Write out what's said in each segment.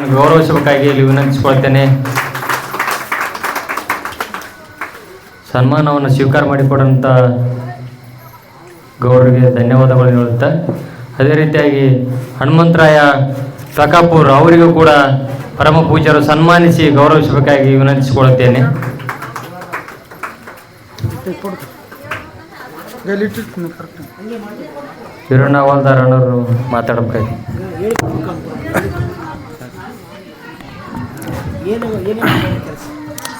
ನನ್ನ ಗೌರವಿಸಬೇಕಾಗಿ ಇಲ್ಲಿ ವಿನಂತಿಸಿಕೊಳ್ತೇನೆ. ಸನ್ಮಾನವನ್ನು ಸ್ವೀಕಾರ ಮಾಡಿಕೊಡಂಥ ಗೌರವರಿಗೆ ಧನ್ಯವಾದಗಳು ಹೇಳುತ್ತಾ, ಅದೇ ರೀತಿಯಾಗಿ ಹನುಮಂತರಾಯ ಪ್ರಕಾಪುರ್ ಅವರಿಗೂ ಕೂಡ ಪರಮ ಪೂಜ್ಯರು ಸನ್ಮಾನಿಸಿ ಗೌರವಿಸಬೇಕಾಗಿ ವಿನಂತಿಸಿಕೊಳ್ಳುತ್ತೇನೆ. ಹವಾಲ್ದಾರಣ್ಣವರು ಮಾತಾಡಬೇಕಾಗಿ.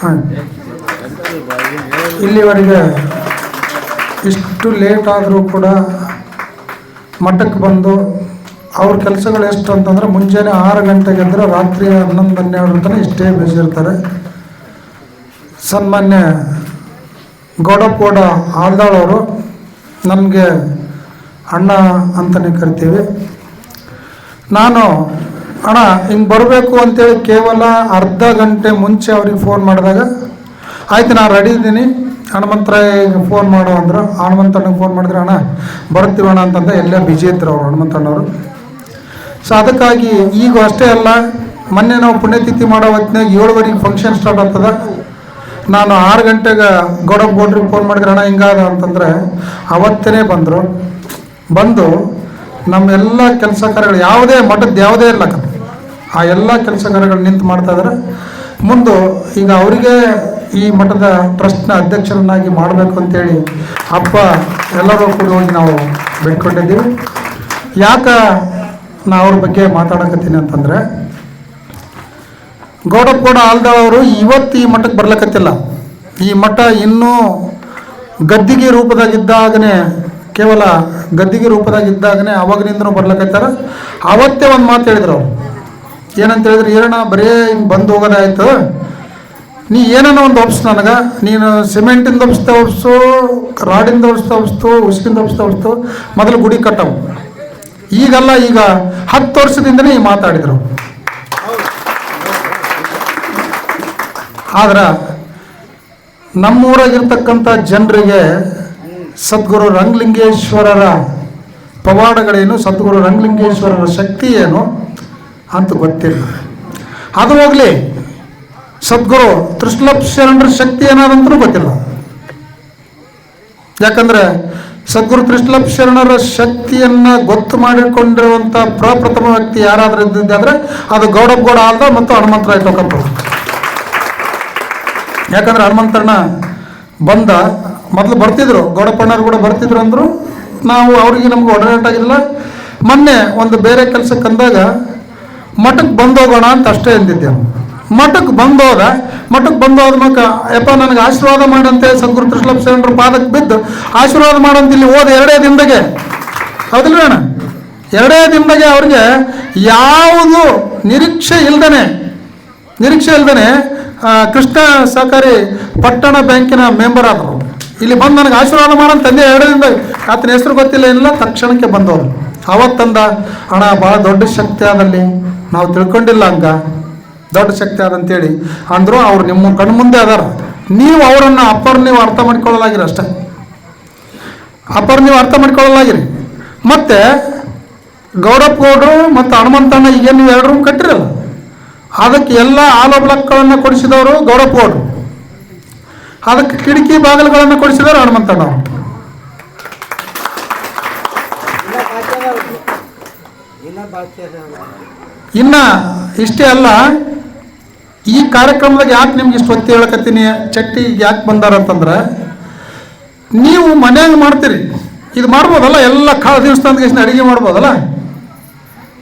ಹಾಂ. ಇಲ್ಲಿವರೆಗೆ ಇಷ್ಟು ಲೇಟ್ ಆದರೂ ಕೂಡ ಮಠಕ್ಕೆ ಬಂದು ಅವ್ರ ಕೆಲಸಗಳು ಎಷ್ಟು ಅಂತಂದ್ರೆ ಮುಂಜಾನೆ ಆರು ಗಂಟೆಗೆ ಅಂದ್ರೆ ರಾತ್ರಿ ಹನ್ನೊಂದು, ಹನ್ನೆರಡು ತನಕ ಇಷ್ಟೇ ಬೇಸಿರ್ತಾರೆ ಸನ್ಮಾನ್ಯ ಗೌಡಪೋಡ ಆಲ್ದಾಳವರು ನನಗೆ ಅಣ್ಣ ಅಂತಲೇ ಕರಿತೀವಿ. ನಾನು ಅಣ್ಣ, ಹಿಂಗೆ ಬರಬೇಕು ಅಂತೇಳಿ ಕೇವಲ ಅರ್ಧ ಗಂಟೆ ಮುಂಚೆ ಅವ್ರಿಗೆ ಫೋನ್ ಮಾಡಿದಾಗ, ಆಯ್ತು, ನಾನು ರೆಡಿ ಇದ್ದೀನಿ. ಹನುಮಂತರಾಯಿಗೆ ಫೋನ್ ಮಾಡು ಅಂದರು. ಹನುಮಂತಣ್ಣಗೆ ಫೋನ್ ಮಾಡಿದ್ರೆ, ಅಣ್ಣ ಬರ್ತೀವಿ ಅಣ್ಣ ಅಂತಂದೆ ಎಲ್ಲ ಬಿಜಿ ಇದ್ರು ಅವರು, ಹನುಮಂತಣ್ಣವರು. ಸೊ ಅದಕ್ಕಾಗಿ ಈಗ ಅಷ್ಟೇ ಅಲ್ಲ, ಮೊನ್ನೆ ನಾವು ಪುಣ್ಯತಿಥಿ ಮಾಡೋ ಹೊತ್ತಿನಾಗ ಏಳುವರೆಗೆ ಫಂಕ್ಷನ್ ಸ್ಟಾರ್ಟ್ ಆಗ್ತದೆ. ನಾನು ಆರು ಗಂಟೆಗೆ ಗೌಡಪ್ಪ ಗೌಡ್ರಿಗೆ ಫೋನ್ ಮಾಡಿದ್ರೆ, ಅಣ್ಣ ಹಿಂಗಾದ ಅಂತಂದರೆ ಅವತ್ತೇ ಬಂದರು. ಬಂದು ನಮ್ಮೆಲ್ಲ ಕೆಲಸ ಕಾರ್ಯಗಳು, ಯಾವುದೇ ಮಠದ ಯಾವುದೇ ಇರ್ಲಕ್ಕ ಆ ಎಲ್ಲ ಕೆಲಸ ಕಾರ್ಯಗಳು ನಿಂತು ಮಾಡ್ತಾ ಇದ್ದಾರೆ ಮುಂದೆ ಈಗ ಅವರಿಗೆ ಈ ಮಠದ ಟ್ರಸ್ಟ್ನ ಅಧ್ಯಕ್ಷರನ್ನಾಗಿ ಮಾಡಬೇಕು ಅಂತೇಳಿ ಹಬ್ಬ ಎಲ್ಲರೂ ಕೂಡ ಹೋಗಿ ನಾವು ಬೇಡ್ಕೊಂಡಿದ್ದೀವಿ. ಯಾಕೆ ನಾ ಅವ್ರ ಬಗ್ಗೆ ಮಾತಾಡಕತ್ತೀನಿ ಅಂತಂದರೆ, ಗೌಡಪ್ಪಗೌಡ ಆಲ್ದವರು ಇವತ್ತು ಈ ಮಠಕ್ಕೆ ಬರ್ಲಕತ್ತಿಲ್ಲ. ಈ ಮಠ ಇನ್ನೂ ಗದ್ದಿಗೆ ರೂಪದಾಗಿದ್ದಾಗನೇ, ಕೇವಲ ಗದ್ದಿಗೆ ರೂಪದಾಗಿದ್ದಾಗನೇ ಅವಾಗಿನಿಂದನೂ ಬರ್ಲಕತ್ತಾರ. ಅವತ್ತೇ ಒಂದು ಮಾತು ಹೇಳಿದ್ರು ಅವ್ರು. ಏನಂತ ಹೇಳಿದ್ರೆ ಏನಣ್ಣ ಬರೇ ಹಿಂಗೆ ಬಂದು ಹೋಗೋದಾಯ್ತು. ನೀ ಏನೋ ಒಂದು ಒಪ್ಸು ನನಗೆ. ನೀನು ಸಿಮೆಂಟಿಂದ ಒಪ್ಸ್ತಾ ಒಪ್ಸು, ರಾಡಿಂದ ಒಪ್ಸ್ತಾ ಒಪ್ಸ್ತು, ಉಸ್ಕಿಂದ ಒಪ್ಸ್ತಾ ಒಪ್ಸ್ತು, ಮೊದಲು ಗುಡಿ ಕಟ್ಟವು. ಈಗಲ್ಲ ಈಗ ಹತ್ತು ವರ್ಷದಿಂದನೇ ಈ ಮಾತಾಡಿದ್ರು. ಆದ್ರೆ ನಮ್ಮೂರಾಗಿರ್ತಕ್ಕಂಥ ಜನರಿಗೆ ಸದ್ಗುರು ರಂಗಲಿಂಗೇಶ್ವರರ ಪವಾಡಗಳೇನು, ಸದ್ಗುರು ರಂಗಲಿಂಗೇಶ್ವರರ ಶಕ್ತಿ ಏನು ಅಂತ ಗೊತ್ತಿಲ್ಲ. ಅದು ಹೋಗಲಿ, ಸದ್ಗುರು ತ್ರಿಶ್ಲಪ್ ಶರಣರ ಶಕ್ತಿ ಏನಾದಂತೂ ಗೊತ್ತಿಲ್ಲ. ಯಾಕಂದ್ರೆ ಸದ್ಗುರು ತ್ರಿಶ್ಲಪ್ ಶರಣರ ಶಕ್ತಿಯನ್ನ ಗೊತ್ತು ಮಾಡಿಕೊಂಡಿರುವಂಥ ಪ್ರಪ್ರಥಮ ವ್ಯಕ್ತಿ ಯಾರಾದ್ರೂ ಇದ್ದಿದ್ದಾದ್ರೆ ಅದು ಗೌಡಪ್ಪ ಗೌಡ ಆಲ್ದ ಮತ್ತು ಹನುಮಂತರಾಯ ಟೋಕಪ್ಪ ಯಾಕಂದ್ರೆ ಹನುಮಂತರನ್ನ ಬಂದ, ಮೊದಲು ಬರ್ತಿದ್ರು ಗೌಡಪ್ಪಣ್ಣರು ಕೂಡ ಬರ್ತಿದ್ರು ಅಂದರು. ನಾವು ಅವ್ರಿಗೆ ನಮ್ಗೆ ಒಡನಾಟ ಆಗಿಲ್ಲ ಮೊನ್ನೆ ಒಂದು ಬೇರೆ ಕೆಲಸಕ್ಕೆ ಅಂದಾಗ ಮಠಕ್ಕೆ ಬಂದೋಗೋಣ ಅಂತ ಅಷ್ಟೇ ಎಂದಿದ್ದೆ ಮಠಕ್ಕೆ ಬಂದೋದ ಮಠಕ್ಕೆ ಬಂದೋದ ಮಕ್ಕ, ಯಪ್ಪ ನನಗೆ ಆಶೀರ್ವಾದ ಮಾಡಂತೆ ಸದ್ಗುರು ಕೃಷ್ಣಪ್ಪ ಪಾದಕ್ಕೆ ಬಿದ್ದು, ಆಶೀರ್ವಾದ ಮಾಡಂತ ಇಲ್ಲಿ ಹೋದ ಎರಡೇ ದಿನದಾಗೆ. ಹೌದಿಲ್ಲ ಅಣ್ಣ ಎರಡೇ ದಿನದಾಗೆ ಅವ್ರಿಗೆ ಯಾವುದು ನಿರೀಕ್ಷೆ ಇಲ್ದನೆ ನಿರೀಕ್ಷೆ ಇಲ್ದನೆ ಕೃಷ್ಣ ಸಹಕಾರಿ ಪಟ್ಟಣ ಬ್ಯಾಂಕಿನ ಮೆಂಬರ್ ಆದರು. ಇಲ್ಲಿ ಬಂದು ನನಗೆ ಆಶೀರ್ವಾದ ಮಾಡಂತ ತಂದೆ ಎರಡರಿಂದ ಆತನ ಹೆಸರು ಗೊತ್ತಿಲ್ಲ ಏನಿಲ್ಲ, ತಕ್ಷಣಕ್ಕೆ ಬಂದವರು ಅವತ್ತಂದ ಹಣ ಭಾಳ ದೊಡ್ಡ ಶಕ್ತಿ ಆದಲ್ಲಿ ನಾವು ತಿಳ್ಕೊಂಡಿಲ್ಲ ಹಂಗ. ದೊಡ್ಡ ಶಕ್ತಿ ಅದಂತೇಳಿ ಅಂದರೂ ಅವ್ರು ನಿಮ್ಮ ಕಣ್ಣು ಮುಂದೆ ಅದಾರ. ನೀವು ಅವರನ್ನು ಅಪ್ಪರ್ ನೀವು ಅರ್ಥ ಮಾಡ್ಕೊಳ್ಳಲಾಗಿರಿ ಅಷ್ಟೇ. ಅಪ್ಪರ್ ನೀವು ಅರ್ಥ ಮಾಡ್ಕೊಳ್ಳಲಾಗಿರಿ. ಮತ್ತೆ ಗೌರವ ಗೌಡರು ಮತ್ತು ಹನುಮಂತಣ್ಣ ಈಗ ನೀವು ಎರಡು ರೂಮ್ ಕಟ್ಟಿರಲ್ಲ. ಅದಕ್ಕೆ ಎಲ್ಲ ಆಲ ಬ್ಲಾಕ್ಗಳನ್ನು ಕೊಡಿಸಿದವರು ಗೌಡರು. ಅದಕ್ಕೆ ಕಿಟಕಿ ಬಾಗಿಲುಗಳನ್ನು ಕೊಡಿಸಿದವರು ಹನುಮಂತಣ್ಣ ಇನ್ನ ಇಷ್ಟೇ ಅಲ್ಲ, ಈ ಕಾರ್ಯಕ್ರಮದಾಗ ಯಾಕೆ ನಿಮ್ಗೆ ಇಷ್ಟು ಒತ್ತಿ ಹೇಳಕತ್ತೀನಿ? ಚಟ್ಟಿ ಯಾಕೆ ಬಂದಾರ ಅಂತಂದ್ರೆ, ನೀವು ಮನ್ಯಾಗ ಮಾಡ್ತೀರಿ. ಇದು ಮಾಡ್ಬೋದಲ್ಲ? ಎಲ್ಲ ಕಾಳ ದಿವಸದಿಂದ ಅಡುಗೆ ಮಾಡ್ಬೋದಲ್ಲ?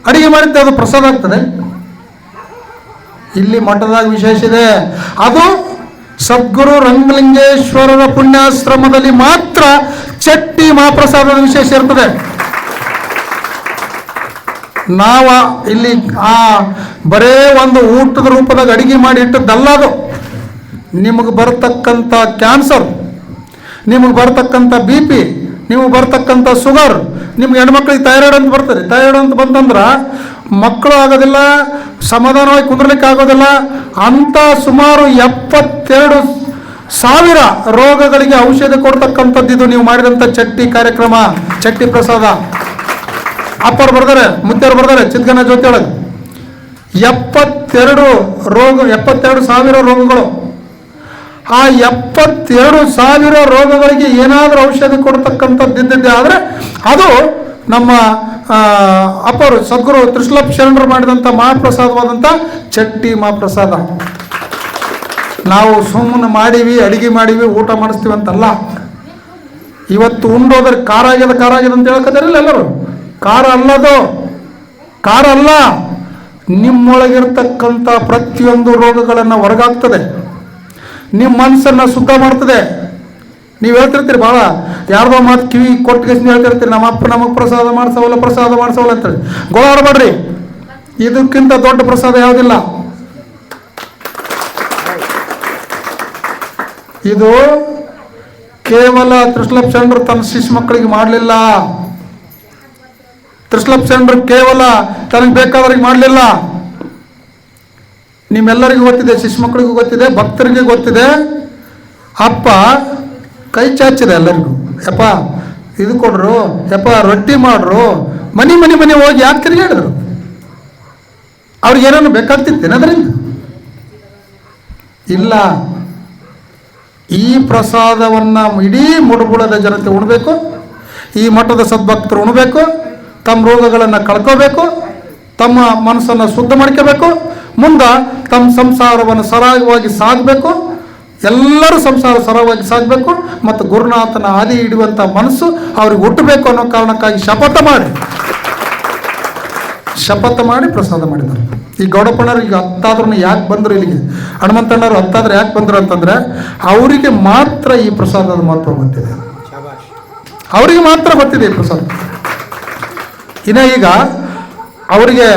ಅಡುಗೆ ಮಾಡಿದ್ದೆ ಅದು ಪ್ರಸಾದ ಆಗ್ತದೆ. ಇಲ್ಲಿ ಮಠದಾಗ ವಿಶೇಷ ಇದೆ. ಅದು ಸದ್ಗುರು ರಂಗಲಿಂಗೇಶ್ವರರ ಪುಣ್ಯಾಶ್ರಮದಲ್ಲಿ ಮಾತ್ರ ಚಟ್ಟಿ ಮಹಾಪ್ರಸಾದದ ವಿಶೇಷ ಇರ್ತದೆ. ನಾವ ಇಲ್ಲಿ ಆ ಬರೇ ಒಂದು ಊಟದ ರೂಪದಾಗ ಅಡಿಗೆ ಮಾಡಿ ಇಟ್ಟದ್ದಲ್ಲದು ನಿಮಗೆ ಬರತಕ್ಕಂಥ ಕ್ಯಾನ್ಸರ್ ನಿಮಗೆ ಬರತಕ್ಕಂಥ ಬಿ ಪಿ ನಿಮಗೆ ಬರತಕ್ಕಂಥ ಶುಗರ್ ನಿಮ್ಗೆ ಹೆಣ್ಮಕ್ಳಿಗೆ ಥೈರಾಯ್ಡ್ ಅಂತ ಬರ್ತದೆ. ಥೈರಾಯ್ಡ್ ಅಂತ ಬಂತಂದ್ರೆ ಮಕ್ಕಳು ಆಗೋದಿಲ್ಲ, ಸಮಾಧಾನವಾಗಿ ಕುಂದ್ರಲಿಕ್ಕೆ ಆಗೋದಿಲ್ಲ. ಅಂಥ ಸುಮಾರು ಎಪ್ಪತ್ತೆರಡು ಸಾವಿರ ರೋಗಗಳಿಗೆ ಔಷಧಿ ಕೊಡ್ತಕ್ಕಂಥದ್ದು ಇದು. ನೀವು ಮಾಡಿದಂಥ ಚಟ್ಟಿ ಕಾರ್ಯಕ್ರಮ, ಚಟ್ಟಿ ಪ್ರಸಾದ. ಅಪ್ಪರು ಬರ್ತಾರೆ ಮುದ್ದೆಯವ್ರು ಬರ್ತಾರೆ ಚಿತ್ಕನ ಜ್ಯೋತಿ ಒಳಗೆ. ಎಪ್ಪತ್ತೆರಡು ರೋಗ, ಎಪ್ಪತ್ತೆರಡು ಸಾವಿರ ರೋಗಗಳು. ಆ ಎಪ್ಪತ್ತೆರಡು ಸಾವಿರ ರೋಗಗಳಿಗೆ ಏನಾದರೂ ಔಷಧಿ ಕೊಡ್ತಕ್ಕಂಥದ್ದು ಇದ್ದಿದ್ದೆ ಆದರೆ, ಅದು ನಮ್ಮ ಅಪ್ಪರು ಸದ್ಗುರು ತ್ರಿಶ್ಲಪ್ ಶರಣರು ಮಾಡಿದಂಥ ಮಹಾಪ್ರಸಾದವಾದಂಥ ಚಟ್ಟಿ ಮಹಾಪ್ರಸಾದ. ನಾವು ಸುಮ್ಮನೆ ಮಾಡೀವಿ, ಅಡಿಗೆ ಮಾಡೀವಿ, ಊಟ ಮಾಡಿಸ್ತೀವಿ ಅಂತಲ್ಲ. ಇವತ್ತು ಉಂಡೋದ್ರೆ ಖಾರ ಆಗ್ಯದ ಅಂತ ಹೇಳ್ಕೊತಾರಿಲ್ಲ ಎಲ್ಲರೂ? ಖಾರ ಅಲ್ಲದು ಕಾರಲ್ಲ. ಅಲ್ಲ ನಿಮ್ಮೊಳಗಿರ್ತಕ್ಕಂಥ ಪ್ರತಿಯೊಂದು ರೋಗಗಳನ್ನು ಹೊರಗಾಗ್ತದೆ. ನಿಮ್ಮ ಮನಸ್ಸನ್ನು ಶುದ್ಧ ಮಾಡ್ತದೆ. ನೀವು ಹೇಳ್ತಿರ್ತೀರಿ ಭಾಳ ಯಾರ್ದೋ ಮಾತು ಕಿವಿ ಕೊಟ್ಟು ಹೇಳ್ತಿರ್ತೀರಿ, ನಮ್ಮ ಅಪ್ಪ ನಮಗೆ ಪ್ರಸಾದ ಮಾಡ್ಸವಲ್ಲ ಪ್ರಸಾದ ಮಾಡ್ಸವಲ್ಲ ಅಂತೇಳಿ. ಗೋಳಾಡಬೇಡ್ರಿ ಇದಕ್ಕಿಂತ ದೊಡ್ಡ ಪ್ರಸಾದ ಯಾವುದಿಲ್ಲ. ಇದು ಕೇವಲ ತ್ರಿಶಲಭ ಚಂದ್ರ ತನ್ನ ಶಿಶು ಮಕ್ಕಳಿಗೆ ಮಾಡಲಿಲ್ಲ. ತ್ರಿಶಲಭ ಸೆಂಬರ್ ಕೇವಲ ತನಗೆ ಬೇಕಾದವ್ರಿಗೆ ಮಾಡಲಿಲ್ಲ. ನಿಮ್ಮೆಲ್ಲರಿಗೂ ಗೊತ್ತಿದೆ, ಶಿಶು ಮಕ್ಕಳಿಗೂ ಗೊತ್ತಿದೆ, ಭಕ್ತರಿಗೆ ಗೊತ್ತಿದೆ. ಅಪ್ಪ ಕೈ ಚಾಚಿದೆ ಎಲ್ಲರಿಗೂ. ಯಪ್ಪ, ಇದು ಕೊಡ್ರು, ಯಪ್ಪ ರೊಟ್ಟಿ ಮಾಡ್ರು. ಮನೆ ಮನೆ ಮನೆ ಹೋಗಿ ಯಾಕೆ ತಿರುಗಾಡಿದ್ರು ಅವ್ರಿಗೆ ಏನಾದ್ರು ಬೇಕಾಗ್ತಿತ್ತೇನೆ ಅದರಿಂದ? ಇಲ್ಲ. ಈ ಪ್ರಸಾದವನ್ನು ಇಡೀ ಮುಡುಗುಳದ ಜನತೆ ಉಣಬೇಕು. ಈ ಮಠದ ಸದ್ಭಕ್ತರು ಉಣಬೇಕು. ತಮ್ಮ ರೋಗಗಳನ್ನು ಕಳ್ಕೋಬೇಕು ತಮ್ಮ ಮನಸ್ಸನ್ನು ಶುದ್ಧ ಮಾಡ್ಕೋಬೇಕು ಮುಂದೆ ತಮ್ಮ ಸಂಸಾರವನ್ನು ಸರಾಗವಾಗಿ ಸಾಗಬೇಕು ಎಲ್ಲರೂ ಸಂಸಾರ ಸರವಾಗಿ ಸಾಗಬೇಕು ಮತ್ತು ಗುರುನಾಥನ ಹಾದಿ ಇಡುವಂಥ ಮನಸ್ಸು ಅವ್ರಿಗೆ ಹುಟ್ಟಬೇಕು ಅನ್ನೋ ಕಾರಣಕ್ಕಾಗಿ ಶಪಥ ಮಾಡಿ. ಶಪಥ ಮಾಡಿ ಪ್ರಸಾದ ಮಾಡಿದ್ದಾರೆ. ಈ ಗೌಡಪ್ಪಣ್ಣರು ಈಗ ಹತ್ತಾದ್ರೂ ಯಾಕೆ ಬಂದರು ಇಲ್ಲಿಗೆ? ಹನುಮಂತಣ್ಣರು ಹತ್ತಾದ್ರೆ ಯಾಕೆ ಬಂದರು ಅಂತಂದರೆ ಅವರಿಗೆ ಮಾತ್ರ ಈ ಪ್ರಸಾದದ ಮಹತ್ವ ಗೊತ್ತಿದೆ. ಅವರಿಗೆ ಮಾತ್ರ ಗೊತ್ತಿದೆ ಈ ಪ್ರಸಾದ. ಇನ್ನು ಈಗ ಅವರಿಗೆ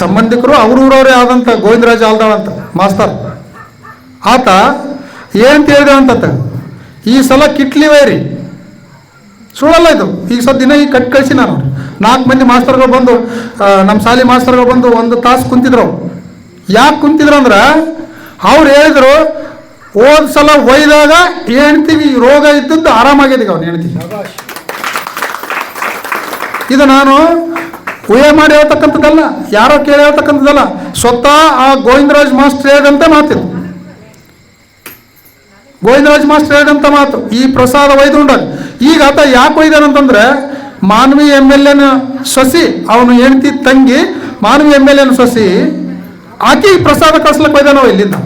ಸಂಬಂಧಿಕರು ಅವ್ರೂರವರೇ ಆದಂಥ ಗೋವಿಂದರಾಜ ಆಲ್ದಾಳ್ ಅಂತ ಮಾಸ್ತರ್. ಆತ ಏನಂತ ಹೇಳಿದೆ ಅಂತ ಈ ಸಲ ಕಿಟ್ಲಿ ವೈರಿ. ಸುಳ್ಳಲ್ಲ ಇದು. ಈಗ ಸದ್ ದಿನ ಈಗ ಕಟ್ ಕಳಿಸಿ ನಾನು. ನಾಲ್ಕು ಮಂದಿ ಮಾಸ್ತರ್ಗಳು ಬಂದು ನಮ್ಮ ಶಾಲೆ ಮಾಸ್ತರ್ಗಳು ಬಂದು ಒಂದು ತಾಸು ಕುಂತಿದ್ರು ಯಾಕೆ ಕುಂತಿದ್ರು ಅಂದ್ರೆ, ಅವ್ರು ಹೇಳಿದ್ರು, ಹೋದ ಸಲ ಒಯ್ದಾಗ ಹೆಣ್ತಿಗೆ ರೋಗ ಇದ್ದದ್ದು ಆರಾಮಾಗಿದೆ ಅವ್ನು ಹೆಣ್ತಿ ಇದು ನಾನು ಊಹೆ ಮಾಡಿ ಹೇಳ್ತಕ್ಕಂಥದ್ದಲ್ಲ, ಯಾರೋ ಕೇಳಿ ಹೇಳ್ತಕ್ಕಂಥದ್ದಲ್ಲ, ಸ್ವತಃ ಆ ಗೋವಿಂದರಾಜ್ ಮಾಸ್ಟರ್ ಹೇಳಿದಂತೆ ಮಾತಿದು ಗೋವಿಂದರಾಜ್ ಮಾಸ್ಟರ್ ಹೇಳಿದಂಥ ಮಾತು, ಈ ಪ್ರಸಾದ ಒಯ್ದುಂಡಾಗ ಈಗ ಆತ ಯಾಕೆ ಒಯ್ದಾನಂತಂದ್ರೆ ಮಾನವಿ ಎಂ ಎಲ್ ಎನ ಸೊಸಿ, ಅವನು ಹೆಂಡತಿ ತಂಗಿ ಮಾನವಿ ಎಂ ಎಲ್ ಎನ ಸೊಸಿ, ಆಕೆ ಪ್ರಸಾದ ಕಳ್ಸ್ಲಕ್ಕೆ ಒಯ್ದಾನವ ಇಲ್ಲಿಂದ?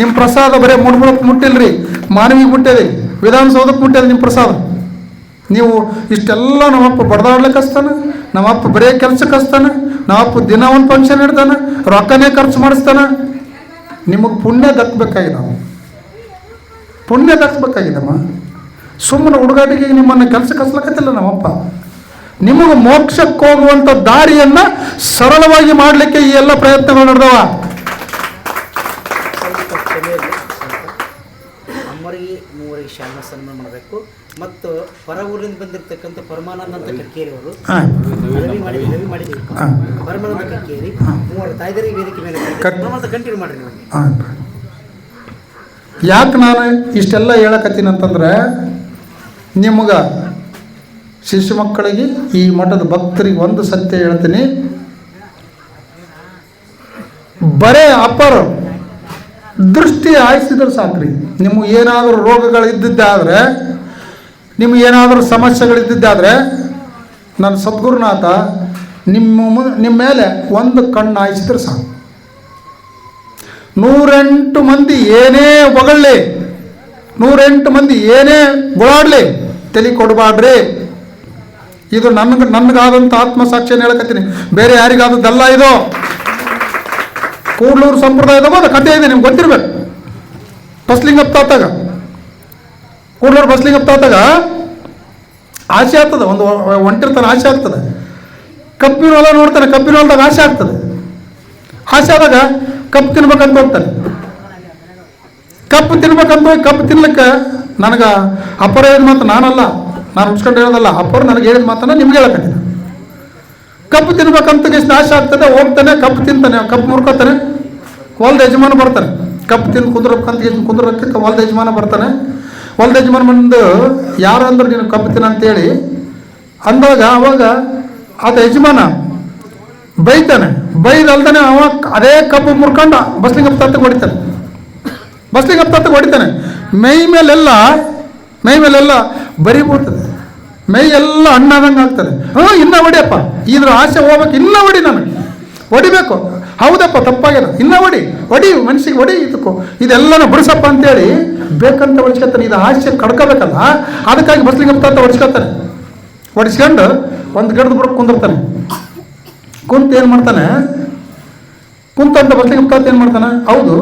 ನಿಮ್ಮ ಪ್ರಸಾದ ಬರೀ ಮುಡ್ಬುಡಕ್ಕೆ ಮುಟ್ಟಿಲ್ರಿ, ಮಾನವಿಗೆ ಮುಟ್ಟಿದೆ, ವಿಧಾನಸೌಧಕ್ಕೆ ಮುಟ್ಟಿದೆ ನಿಮ್ಮ ಪ್ರಸಾದ. ನೀವು ಇಷ್ಟೆಲ್ಲ ನಮ್ಮಪ್ಪ ಬಡ್ದಾಡ್ಲಿಕ್ಕೆ ಹಚ್ತಾನೆ? ನಮ್ಮಪ್ಪ ಬರೇ ಕೆಲ್ಸಕ್ಕೆ ಹಚ್ತಾನೆ? ನಮ್ಮಪ್ಪ ದಿನ ಒಂದು ಫಂಕ್ಷನ್ ಇಡ್ತಾನೆ? ರೊಕ್ಕನೇ ಖರ್ಚು ಮಾಡಿಸ್ತಾನೆ? ನಿಮಗೆ ಪುಣ್ಯ ದಕ್ಕಬೇಕಾಗಿದೆ ನಾವು ಪುಣ್ಯ ದಕ್ಕಬೇಕಾಗಿದೆಮ್ಮ ಸುಮ್ಮನೆ ಹುಡುಗಾಟಿಗೆ ನಿಮ್ಮನ್ನು ಕೆಲಸಕ್ಕೆ ಕಸಲಕತ್ತಿಲ್ಲ ನಮ್ಮಪ್ಪ. ನಿಮಗೆ ಮೋಕ್ಷಕ್ಕೆ ಹೋಗುವಂಥ ದಾರಿಯನ್ನು ಸರಳವಾಗಿ ಮಾಡಲಿಕ್ಕೆ ಈ ಎಲ್ಲ ಪ್ರಯತ್ನಗಳು ನಡೆದವ? ಅಮ್ಮರಿಗೆ, ಮೂವರಿಗೆ ಶಾಲಾ ಸನ್ಮಾನ ಮಾಡಬೇಕು. ಮತ್ತು ಹೊರ ಊರಿಂದ ಬಂದಿರತಕ್ಕಂಥ ಪರಮಾನಂದ ಅಂತ ಕಕ್ಕೇರಿ ಅವರು ಹಾಂ ರವಿ ಮಾಡಿದ್ದೀವಿ ಪರಮಾನಂದ ಕಕ್ಕೇರಿ ಮೂವರು ತಾಯ್ದರಿ ವೇದಿಕೆ ಮೇಲೆ ಕಂಟಿನ್ಯೂ ಮಾಡ್ರಿ ನೀವು. ಯಾಕೆ ನಾನು ಇಷ್ಟೆಲ್ಲ ಹೇಳಕತ್ತೀನಿ ಅಂತಂದ್ರೆ ನಿಮಗೆ ಶಿಶು ಮಕ್ಕಳಿಗೆ ಈ ಮಠದ ಭಕ್ತರಿಗೆ ಒಂದು ಸತ್ಯ ಹೇಳ್ತೀನಿ. ಬರೇ ಅಪರ ದೃಷ್ಟಿ ಆಯಿಸಿದ್ರೆ ಸಾಕ್ರಿ. ನಿಮಗೆ ಏನಾದರೂ ರೋಗಗಳು ಇದ್ದಿದ್ದಾದರೆ ನಿಮ್ಗೆ ಏನಾದರೂ ಸಮಸ್ಯೆಗಳಿದ್ದಿದ್ದಾದರೆ ನನ್ನ ಸದ್ಗುರುನಾಥ ನಿಮ್ಮ ಮು- ನಿಮ್ಮ ಮೇಲೆ ಒಂದು ಕಣ್ಣು ಹಾಯಿಸಿದ್ರೆ ಸಾಕು. ನೂರೆಂಟು ಮಂದಿ ಏನೇ ಒಗಳಲಿ ನೂರೆಂಟು ಮಂದಿ ಏನೇ ಗುಳಾಡ್ಲಿ ತಲೆ ಕೊಡಬಾಡ್ರಿ ಇದು ನನಗೆ ನನಗಾದಂಥ ಆತ್ಮಸಾಕ್ಷಿಯನ್ನು ಹೇಳಕತ್ತೀನಿ. ಬೇರೆ ಯಾರಿಗಾದದ್ದಲ್ಲ ಇದು? ಕೂಡ್ಲೂರು ಸಂಪ್ರದಾಯದ ಕಥೆ ಇದೆ, ನಿಮ್ಗೆ ಗೊತ್ತಿರ್ಬೇಕು. ಫಸ್ಲಿಂಗಪ್ಪ ತಾತಾಗ. ಕೂಡ್ಲೂರು ಬಸ್ಲಿಂಗಪ್ಪ ತಾತಾಗ ಆಸೆ ಆಗ್ತದೆ, ಒಂದು ಒಂಟಿರ್ತಾನೆ ಆಸೆ ಆಗ್ತದೆ. ಕಪ್ಪಿನ ಹೊಲ ನೋಡ್ತಾನೆ, ಕಬ್ಬಿನ ಹೊಲದಾಗ ಆಸೆ ಆಗ್ತದೆ. ಆಸೆ ಆದಾಗ ಕಪ್ಪು ತಿನ್ಬೇಕಂತ ಹೋಗ್ತಾನೆ. ಕಪ್ಪು ತಿನ್ಬೇಕಂತ ಹೋಗಿ ಕಪ್ಪು ತಿನ್ಲಿಕ್ಕೆ ನನಗೆ ಅಪ್ಪರ ಹೇಳಿದ ಮಾತು ನಾನಲ್ಲ, ನಾನು ಉಚ್ಕೊಂಡು ಹೇಳೋದಲ್ಲ ಅಪ್ಪರು ನನಗೆ ಹೇಳಿದ ಮಾತನ್ನ ನಿಮ್ಗೆ ಹೇಳಕತ್ತೀನಿ. ಕಪ್ಪು ತಿನ್ಬೇಕಂತ ಎಷ್ಟು ಆಸೆ ಆಗ್ತದೆ, ಹೋಗ್ತಾನೆ ಕಪ್ಪು ತಿಂತಾನೆ ಕಪ್ಪು ಮುರ್ಕೋತಾನೆ. ಹೊಲ್ದ ಯಜಮಾನ ಬರ್ತಾನೆ. ಕಪ್ಪು ತಿಂದು ಕುಂದ್ರಕ್ಕಂತ ಕುಂದ್ರಕ್ಕೆ ಹೊಲ್ದ ಯಜಮಾನ ಬರ್ತಾನೆ. ಹೊಲ್ದ ಯಜಮಾನ ಯಾರು ಅಂದ್ರೆ ನೀನು ಕಪ್ಪು ತಿನ್ನ ಅಂತೇಳಿ ಅಂದಾಗ ಅವಾಗ ಆತ ಯಜಮಾನ ಬೈತಾನೆ. ಬೈದಲ್ದಾನೆ ಅವ ಅದೇ ಕಬ್ಬು ಮುರ್ಕೊಂಡು ಅಪ್ಪ ತತ್ತಿಗೆ ಹೊಡಿತಾನೆ. ಬಸ್ಲಿಂಗಪ್ಪ ತತ್ತಿಗೆ ಹೊಡಿತಾನೆ. ಮೈ ಮೇಲೆಲ್ಲ ಮೈ ಮೇಲೆಲ್ಲ ಬರಿ ಮೈ ಎಲ್ಲ ಹಣ್ಣಾದಂಗೆ ಆಗ್ತದೆ. ಹ್ಞೂ ಇನ್ನೂ ಹೊಡಿಯಪ್ಪ. ಇದ್ರ ಆಸೆ ಹೋಗ್ಬೇಕು, ಇನ್ನೂ ಹೊಡಿ ನನಗೆ. ಹೊಡಿಬೇಕು. ಹೌದಪ್ಪ, ತಪ್ಪಾಗ್ಯದ. ಇನ್ನೂ ಹೊಡಿ ಹೊಡಿ ಮನ್ಸಿಗೆ ಹೊಡಿ ಇದಕ್ಕೂ. ಇದೆಲ್ಲನೂ ಬಿಡಿಸಪ್ಪ ಅಂತೇಳಿ ಬೇಕಂತ ಹೊಡ್ಸ್ಕೊತಾನೆ ಇದು ಆಸೆ ಕಡ್ಕೋಬೇಕಲ್ಲ, ಅದಕ್ಕಾಗಿ ಬಸ್ಲಿಂಗಪ್ಪ ಅಂತ ಹೊಡ್ಸ್ಕೊತಾನೆ ಹೊಡಿಸ್ಕೊಂಡು ಒಂದು ಗಿಡದ ಬುಡಕ್ಕೆ ಕುಂದಿರ್ತಾನೆ. ಕುಂತು ಏನು ಮಾಡ್ತಾನೆ? ಬಸ್ಲಿಂಗಪ್ಪ ಅಂತ ಏನು ಮಾಡ್ತಾನೆ? ಹೌದು,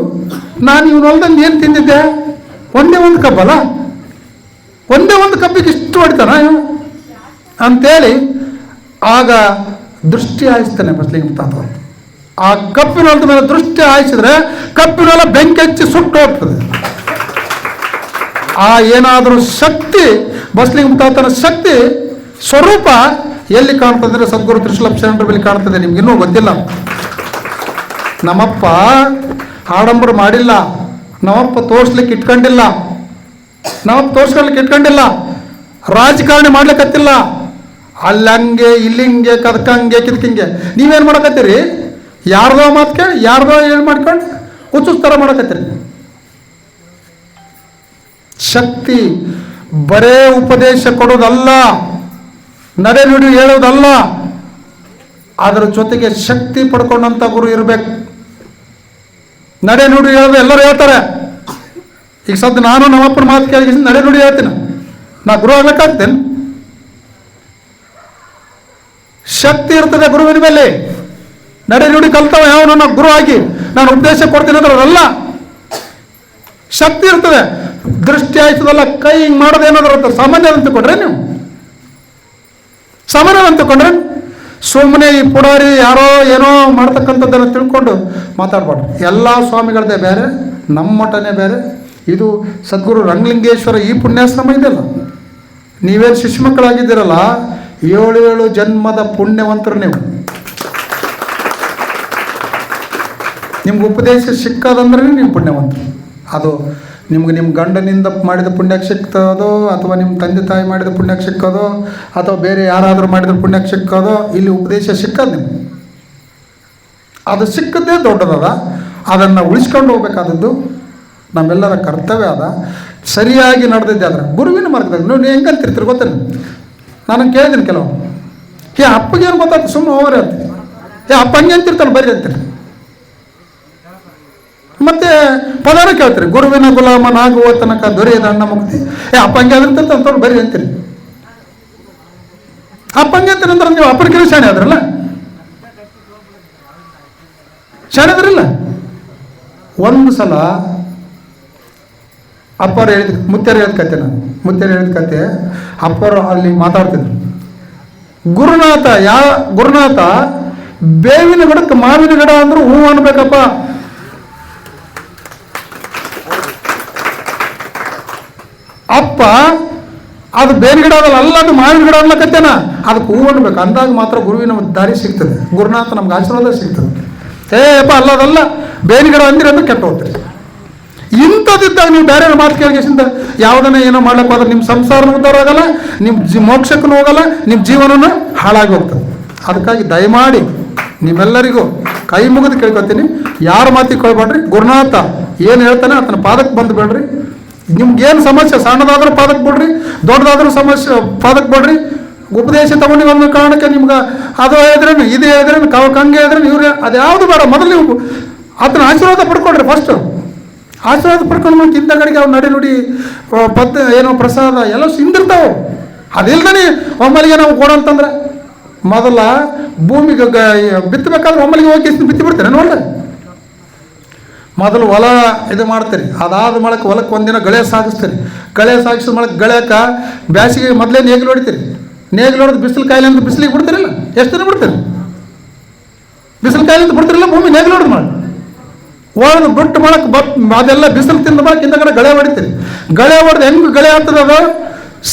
ನಾನು ಇವನು ಹೊಲ್ದಲ್ಲಿ ಏನು ತಿಂದಿದ್ದೆ? ಒಂದೇ ಒಂದು ಕಬ್ಬಲ್ಲ? ಒಂದೇ ಒಂದು ಕಬ್ಬಿಗೆ ಇಷ್ಟು ಹೊಡಿತಾನ ಇವು ಅಂತೇಳಿ ಆಗ ದೃಷ್ಟಿ ಹಾಯಿಸ್ತಾನೆ ಬಸ್ಲಿಂಗಪ್ಪ ತಾತ ಆ ಕಪ್ಪಿನ ಮೇಲೆ ದೃಷ್ಟಿ ಹಾಯಿಸಿದ್ರೆ ಕಪ್ಪಿನಲ್ಲ ಬೆಂಕಿ ಹಚ್ಚಿ ಸುಟ್ಟು ಹೋಗ್ತದೆ. ಆ ಏನಾದರೂ ಶಕ್ತಿ, ಬಸ್ಲಿಂಗ್ ತಾತನ ಶಕ್ತಿ, ಸ್ವರೂಪ ಎಲ್ಲಿ ಕಾಣ್ತದೆ ಸದ್ಗುರು ತ್ರಿಶೂಲ ಶರಣರ ಕಾಣ್ತದೆ ನಿಮ್ಗೆ ಇನ್ನೂ ಗೊತ್ತಿಲ್ಲ. ನಮ್ಮಪ್ಪ ಆಡಂಬರ ಮಾಡಿಲ್ಲ, ನಮ್ಮಪ್ಪ ತೋರಿಸ್ಲಿಕ್ಕೆ ಇಟ್ಕೊಂಡಿಲ್ಲ, ನಮ್ಮಪ್ಪ ತೋರ್ಸ್ಕೊಳ್ಲಿಕ್ಕೆ ಇಟ್ಕೊಂಡಿಲ್ಲ, ರಾಜಕಾರಣಿ ಮಾಡ್ಲಿಕ್ಕತ್ತಿಲ್ಲ ಅಲ್ಲಂಗೆ, ಇಲ್ಲಿಂಗೆ, ಕದ್ಕಂಗೆ, ಕಿದ್ಕಿಂಗೆ, ನೀವೇನು ಮಾಡಕತ್ತೀರಿ? ಯಾರ್ದೋ ಮಾತು ಕೇಳಿ, ಯಾರ್ದೋ ಏನು ಮಾಡ್ಕೊಂಡು ಹುಚ್ಚು ಮಾಡಕತ್ತೀರಿ. ಶಕ್ತಿ ಬರೇ ಉಪದೇಶ ಕೊಡೋದಲ್ಲ ನಡೆ ನುಡಿ ಹೇಳೋದಲ್ಲ ಅದರ ಜೊತೆಗೆ ಶಕ್ತಿ ಪಡ್ಕೊಂಡಂಥ ಗುರು ಇರಬೇಕು. ನಡೆ ನುಡಿ ಹೇಳೋದು ಎಲ್ಲರೂ ಹೇಳ್ತಾರೆ. ಈಗ ಸದ್ಯ ನಾನು ನಮ್ಮಪ್ಪನ ಮಾತು ಕೇಳಿ ನಡೆ ನುಡಿ ಹೇಳ್ತೀನಿ. ನಾ ಗುರು ಆಗ್ಲಿಕ್ಕಾಗ್ತೇನೆ. ಶಕ್ತಿ ಇರ್ತದೆ ಗುರುವಿನ ಮೇಲೆ. ನಡೆ ನುಡಿ ಕಲ್ತವ ಯಾವ ನನ್ನ ಗುರು ಆಗಿ ನಾನು ಉಪದೇಶ ಕೊಡ್ತೀನಿ ಅಂದ್ರೆ ಅವರಲ್ಲ ಶಕ್ತಿ ಇರ್ತದೆ. ದೃಷ್ಟಿ ಆಯ್ತದಲ್ಲ, ಕೈ ಹಿಂಗೆ ಮಾಡೋದು ಏನಾದ್ರು ಇರ್ತದೆ. ಸಾಮಾನ್ಯ ಅಂತ ಕೊಡ್ರೆ ನೀವು. ಸಾಮಾನ್ಯ ಅಂತ ಕೊಂಡ್ರೆ. ಸುಮ್ಮನೆ ಈ ಪುಡಾರಿ ಯಾರೋ ಏನೋ ಮಾಡ್ತಕ್ಕಂಥದ್ದನ್ನು ತಿಳ್ಕೊಂಡು ಮಾತಾಡ್ಬಾರ್ದು. ಎಲ್ಲ ಸ್ವಾಮಿಗಳದೇ ಬೇರೆ ನಮ್ಮ ಮಠನೇ ಬೇರೆ. ಇದು ಸದ್ಗುರು ರಂಗಲಿಂಗೇಶ್ವರ ಈ ಪುಣ್ಯಾಶ್ರಮ ಇದೆಯಲ್ಲ? ನೀವೇನು ಶಿಶು ಮಕ್ಕಳಾಗಿದ್ದೀರಲ್ಲ? ಏಳು ಏಳು ಜನ್ಮದ ಪುಣ್ಯವಂತರು ನೀವು. ನಿಮ್ಗೆ ಉಪದೇಶ ಸಿಕ್ಕದಂದ್ರೆ ನೀವು ಪುಣ್ಯವಂತರು. ಅದು ನಿಮ್ಗೆ ನಿಮ್ಮ ಗಂಡನಿಂದ ಮಾಡಿದ ಪುಣ್ಯಕ್ಕೆ ಸಿಕ್ತದೋ, ಅಥವಾ ನಿಮ್ಮ ತಂದೆ ತಾಯಿ ಮಾಡಿದ ಪುಣ್ಯಕ್ಕೆ ಸಿಕ್ಕೋದೋ, ಅಥವಾ ಬೇರೆ ಯಾರಾದರೂ ಮಾಡಿದ ಪುಣ್ಯಕ್ಕೆ ಸಿಕ್ಕೋದೋ, ಇಲ್ಲಿ ಉಪದೇಶ ಸಿಕ್ಕದು ನಿಮ್ಗೆ. ಅದು ಸಿಕ್ಕದ್ದೇ ದೊಡ್ಡದದ. ಅದನ್ನು ಉಳಿಸ್ಕೊಂಡು ಹೋಗ್ಬೇಕಾದದ್ದು ನಮ್ಮೆಲ್ಲರ ಕರ್ತವ್ಯ ಅದ. ಸರಿಯಾಗಿ ನಡೆದಿದ್ದೆ ಆದ್ರೆ ಗುರುವಿನ ಮಾರ್ಗದಾಗ ನೀವು ನೀವು ಹೆಂಗೆ ಅಂತಿರ್ತೀರಿ ಗೊತ್ತೇನು ನಾನು ಕೇಳಿದ್ದೀನಿ ಕೆಲವು ಏ ಅಪ್ಪಗೇನು ಗೊತ್ತಾಗ್ತದೆ ಸುಮ್ಮನೆ ಹೋಗ್ರಿ ಅಂತ. ಏ ಅಪ್ಪ ಹಂಗೆ ಅಂತಿರ್ತಾನೆ, ಬರ್ರಿ ಅಂತೀರಿ ಮತ್ತೆ ಪದಾರ ಕೇಳ್ತೀರಿ, ಗುರುವಿನ ಗುಲಾಮನಾಗುವ ತನಕ ದೊರೆಯದ ಅಣ್ಣ ಮುಕ್ತಿ. ಏ ಅಪ್ಪಂಗೆ ಅದ್ರಂತ ಅಂತವ್ರು ಬರ್ರಿ ಅಂತೀರಿ. ಅಪ್ಪಂಗೆ ಅಂತೀರಿ ಅಂದ್ರೆ ನೀವು ಅಪ್ಪನ ಕೆಲಸ ಶಾಣೆ ಆದ್ರಲ್ಲ? ಶಾಣೆ ಆದ್ರಲ್ಲ? ಒಂದು ಸಲ ಅಪ್ಪರು ಹೇಳಿದ ಮುತ್ತೇರು ಹೇಳಿದ ಕತೆ ನಾನು ಮುತ್ತೇರು ಹೇಳಿದ ಕತೆ ಅಪ್ಪರು ಅಲ್ಲಿ ಮಾತಾಡ್ತಿದ್ರು. ಗುರುನಾಥ ಯಾ, ಗುರುನಾಥ, ಬೇವಿನ ಗಿಡಕ್ಕೆ ಮಾವಿನ ಗಿಡ ಅಂದ್ರೂ ಹೂ ಅನ್ಬೇಕಪ್ಪ. ಅಪ್ಪ, ಅದು ಬೇರೆ ಗಿಡ ಅದಲ್ಲ, ಅಲ್ಲ, ಅದು ಮಾವಿನ ಗಿಡ ಅನ್ಲಕತ್ತೇನ? ಅದಕ್ಕೆ ಹೂ ಅನ್ಬೇಕು ಅಂದಾಗ ಮಾತ್ರ ಗುರುವಿನ ದಾರಿ ಸಿಗ್ತದೆ. ಗುರುನಾಥ ನಮ್ಗೆ ಆಶೀರ್ವಾದ ಸಿಗ್ತದೆ. ಏ, ಅಪ್ಪ, ಅಲ್ಲ, ಅದಲ್ಲ. ಬೇವಿನ ಗಿಡ ಅಂದಿರ ಕೆಟ್ಟ ಹೋಗ್ತೀರಿ. ಇಂಥದ್ದಿದ್ದಾಗ ನೀವು ಬೇರೆ ಮಾತು ಕೇಳಿಸಿಂದ ಯಾವುದನ್ನ ಏನೋ ಮಾಡ್ಲಕ್ಕೆ ಹೋದ್ರೆ ನಿಮ್ಮ ಸಂಸಾರನೂ ಉದ್ಧಾರ ಆಗಲ್ಲ ನಿಮ್ಮ ಮೋಕ್ಷಕ್ಕೂ ಹೋಗಲ್ಲ ನಿಮ್ಮ ಜೀವನನೂ ಹಾಳಾಗಿ ಹೋಗ್ತದೆ. ಅದಕ್ಕಾಗಿ ದಯಮಾಡಿ ನಿಮ್ಮೆಲ್ಲರಿಗೂ ಕೈ ಮುಗಿದು ಕೇಳ್ಕೊತೀನಿ. ಯಾರ ಮಾತಿಗೆ ಕೇಳ್ಬೇಡ್ರಿ? ಗುರುನಾಥ ಏನು ಹೇಳ್ತಾನೆ? ಆತನ ಪಾದಕ್ಕೆ ಬಂದು ಬೇಡ್ರಿ ನಿಮ್ಗೇನು ಸಮಸ್ಯೆ? ಸಣ್ಣದಾದ್ರೂ ಪಾದಕ್ಕೆ ಬಿಡ್ರಿ, ದೊಡ್ಡದಾದ್ರೂ ಸಮಸ್ಯೆ ಪಾದಕ್ಕೆ ಬಿಡ್ರಿ. ಉಪದೇಶ ತಗೊಂಡು ಒಂದು ಕಾರಣಕ್ಕೆ ನಿಮ್ಗೆ ಅದು ಹೇಳಿದ್ರೇನು ಇದು ಹೇಳಿದ್ರೇನು ಕವ ಕಂಗೆ ಹೇಳಿದ್ರೇನು ಇವ್ರು ಅದ್ಯಾವುದು ಬೇಡ, ಮೊದಲು ನೀವು ಅದನ್ನ ಆಶೀರ್ವಾದ ಪಡ್ಕೊಡ್ರಿ ಫಸ್ಟು ಆಶೀರ್ವಾದ ಪಡ್ಕೊಂಡು ಇಂಥ ಕಡೆಗೆ ಅವ್ರು ನಡಿ ನುಡಿ ಪದ್ಧ ಏನೋ ಪ್ರಸಾದ, ಎಲ್ಲ ಹಿಂದಿರ್ತಾವೆ ಅದಿಲ್ದೇ ಒಮ್ಮಲಿಗೆ ನಾವು ಕೊಡಂತಂದ್ರೆ ಮೊದಲ ಭೂಮಿಗೆ ಬಿತ್ತಬೇಕಾದ್ರೆ ಒಮ್ಮಲಿಗೆ ಹೋಗಿ ಬಿತ್ತಿ ಬಿಡ್ತೇನೆ ನೋಡ್ರಿ ಮೊದಲು ಹೊಲ ಇದು ಮಾಡ್ತೀರಿ. ಅದಾದ ಮಾಡಕ್ಕೆ ಹೊಲಕ್ಕೆ ಒಂದಿನ ಗಳೆ ಸಾಗಿಸ್ತೀರಿ. ಗಳೆ ಸಾಗಿಸಿದ ಮಳಕ್ಕೆ ಗಳಕ್ಕೆ ಬ್ಯಾಸಿಗೆ ಮೊದಲೇ ನೇಗಿಲು ಹೊಡಿತೀರಿ. ನೇಗಿಲು ಹೊಡೆದು ಬಿಸಿಲು ಕಾಯಿಲೆ ಅಂತ ಬಿಸಿಲಿಗೆ ಬಿಡ್ತೀರಿಲ್ಲ? ಎಷ್ಟು ದಿನ ಬಿಡ್ತೀರಿ? ಬಿಸಿಲು ಕಾಯಿಲೆ ಅಂತ ಬಿಡ್ತಿರಲ್ಲ ಭೂಮಿ ನೇಗಿಲು ಹೊಡೆದು ಮಾಡಿ ಹೊಡೆದು ಬಿಟ್ಟು ಮಾಡಕ್ಕೆ ಬತ್ ಅದೆಲ್ಲ ಬಿಸಿಲು ತಿಂದ ಮಾಡಕ್ಕೆ ಕಡೆ ಗಳೆ ಹೊಡಿತೀರಿ. ಗಳೆ ಹೊಡೆದು ಹೆಂಗೆ ಗಳೆ ಆಗ್ತದೆ ಅದು?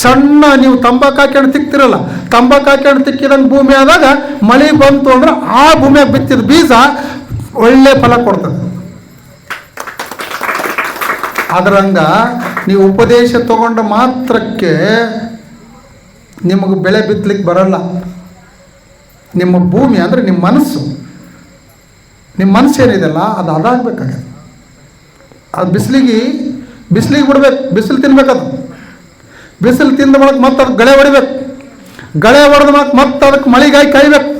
ಸಣ್ಣ ನೀವು ತಂಬಾಕು ಹಾಕ್ಯಂಡು ತಿಕ್ತಿರಲ್ಲ. ತಂಬಾಕು ಹಾಕ್ಯಂಡು ತಿಕ್ಕಿದಂಗೆ ಭೂಮಿ ಆದಾಗ ಮಳೆ ಬಂತು ಅಂದ್ರೆ ಆ ಭೂಮಿಯಾಗ ಬಿತ್ತಿದ ಬೀಜ ಒಳ್ಳೆ ಫಲ ಕೊಡ್ತದೆ. ಅದರಂಗ ನೀವು ಉಪದೇಶ ತಗೊಂಡ ಮಾತ್ರಕ್ಕೆ ನಿಮಗೆ ಬೆಳೆ ಬಿತ್ತಲಿಕ್ಕೆ ಬರಲ್ಲ. ನಿಮ್ಮ ಭೂಮಿ ಅಂದರೆ ನಿಮ್ಮ ಮನಸ್ಸು. ನಿಮ್ಮ ಮನಸ್ಸು ಏನಿದೆಯಲ್ಲ ಅದು ಅದಾಗಬೇಕಾಗತ್ತೆ. ಅದು ಬಿಸಿಲಿಗೆ ಬಿಸಿಲಿಗೆ ಬಿಡ್ಬೇಕು, ಬಿಸಿಲು ತಿನ್ಬೇಕದು. ಬಿಸಿಲು ತಿಂದ ಮಾಡಕ್ಕೆ ಮತ್ತೆ ಅದಕ್ಕೆ ಗಳೆ ಹೊಡಿಬೇಕು. ಗಳೆ ಹೊಡೆದ ಮತ್ತೆ ಮತ್ತೆ ಅದಕ್ಕೆ ಮಳೆಗಾಗಿ ಕಾಯ್ಬೇಕು.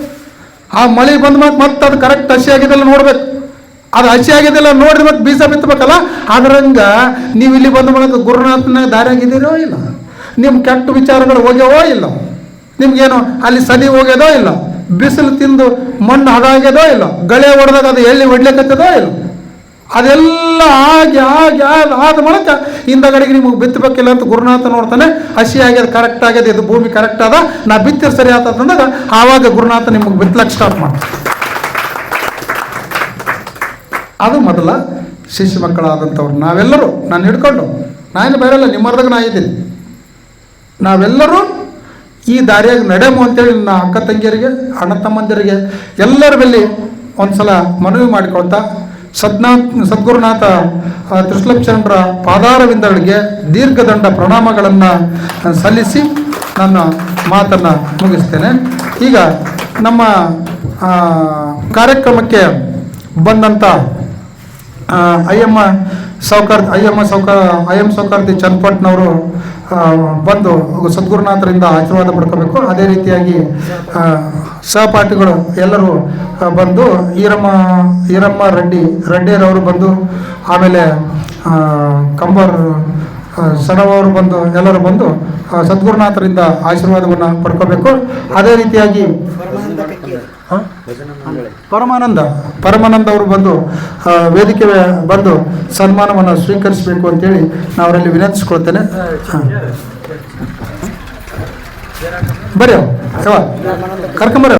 ಆ ಮಳೆ ಬಂದ ಮಾಡಕ್ಕೆ ಮತ್ತೆ ಅದು ಕರೆಕ್ಟ್ ಹಸಿ ಆಗಿದೆಲ್ಲ ನೋಡ್ಬೇಕು. ಅದು ಹಸಿ ಆಗಿದೆಲ್ಲ ನೋಡಿದ ಮತ್ತೆ ಬೀಜ ಬಿತ್ತಬೇಕಲ್ಲ ಅದರಂಗ ನೀವು ಇಲ್ಲಿ ಬಂದ ಮೂಲಕ ಗುರುನಾಥನ ದಾರಿಯಾಗಿದ್ದೀರೋ ಇಲ್ಲ? ನಿಮ್ಮ ಕೆಟ್ಟ ವಿಚಾರಗಳು ಹೋಗ್ಯವೋ ಇಲ್ಲ? ನಿಮ್ಗೇನು ಅಲ್ಲಿ ಸದಿ ಹೋಗ್ಯದೋ ಇಲ್ಲ? ಬಿಸಿಲು ತಿಂದು ಮಣ್ಣು ಹದಾಗ್ಯದೋ ಇಲ್ಲ? ಗಳೆ ಹೊಡೆದಾಗ ಅದು ಎಲ್ಲಿ ಹೊಡ್ಲಿಕ್ಕತ್ತದೋ ಇಲ್ಲ? ಅದೆಲ್ಲ ಆಗಿ ಆಗಿ, ಆದ ಆದ ಮೂಲಕ ಹಿಂದಗಡೆಗೆ ನಿಮಗೆ ಬಿತ್ತಬೇಕಿಲ್ಲ ಅಂತ ಗುರುನಾಥ ನೋಡ್ತಾನೆ, ಹಸಿ ಆಗ್ಯದ ಕರೆಕ್ಟ್ ಆಗ್ಯದ, ಇದು ಭೂಮಿ ಕರೆಕ್ಟ್ ಅದ, ನಾ ಬಿತ್ತಿರ ಸರಿ ಆತದ ಅಂದಾಗ ಆವಾಗ ಗುರುನಾಥ ನಿಮಗೆ ಬಿತ್ತಲಕ್ಕೆ ಸ್ಟಾರ್ಟ್ ಮಾಡ್ತಾನೆ. ಅದು ಮೊದಲ ಶಿಶು ಮಕ್ಕಳಾದಂಥವ್ರು. ನಾವೆಲ್ಲರೂ ನಾನು ಹಿಡ್ಕೊಂಡು ನಾನು ಬೇರೆಲ್ಲ ನಿಮ್ಮರ್ದಾಗ ನಾ ಇದ್ದೀನಿ. ನಾವೆಲ್ಲರೂ ಈ ದಾರಿಯಾಗಿ ನಡೆಮು ಅಂತೇಳಿ ನನ್ನ ಅಕ್ಕ ತಂಗಿಯರಿಗೆ ಅಣ್ಣ ತಮ್ಮಂದಿರಿಗೆ ಎಲ್ಲರ ಬಳಿ ಒಂದ್ಸಲ ಮನವಿ ಮಾಡಿಕೊಳ್ತಾ ಸದ್ನಾಥ್ ಸದ್ಗುರುನಾಥ ಆ, ತ್ರಿಶಲಕ್ಷಣರ ಪಾದಾರವಿಂದಗಳಿಗೆ ದೀರ್ಘದಂಡ ಪ್ರಣಾಮಗಳನ್ನು ಸಲ್ಲಿಸಿ ನನ್ನ ಮಾತನ್ನು ಮುಗಿಸ್ತೇನೆ. ಈಗ ನಮ್ಮ ಕಾರ್ಯಕ್ರಮಕ್ಕೆ ಬಂದಂಥ ಅಯ್ಯಮ್ಮ ಸೌಕರ್ ಅಯ್ಯಮ್ಮ ಸೌಕ ಅಯ್ಯಮ್ಮ ಸೌಕರ್ತಿ ಚನ್ನಪಟ್ನವರು ಆ, ಬಂದು ಸದ್ಗುರುನಾಥರಿಂದ ಆಶೀರ್ವಾದ ಪಡ್ಕೋಬೇಕು. ಅದೇ ರೀತಿಯಾಗಿ ಸಹಪಾಠಿಗಳು ಎಲ್ಲರೂ ಬಂದು ಈರಮ್ಮ ಈರಮ್ಮ ರೆಡ್ಡಿ ರೆಡ್ಡಿಯರವರು ಬಂದು ಆಮೇಲೆ ಕಂಬರ್ ಆ, ಸಣವರು ಬಂದು ಎಲ್ಲರೂ ಬಂದು ಸದ್ಗುರುನಾಥರಿಂದ ಆಶೀರ್ವಾದವನ್ನು ಪಡ್ಕೋಬೇಕು. ಅದೇ ರೀತಿಯಾಗಿ ಪರಮಾನಂದ ಪರಮಾನಂದ ಅವರು ಬಂದು ವೇದಿಕೆ ಬಂದು ಸನ್ಮಾನವನ್ನು ಸ್ವೀಕರಿಸಬೇಕು ಅಂತೇಳಿ ನಾವು ಅವರಲ್ಲಿ ವಿನಂತಿಸ್ಕೊಳ್ತೇನೆ ಬರೀ ಕರ್ಕೊಂಬರ್ರಿ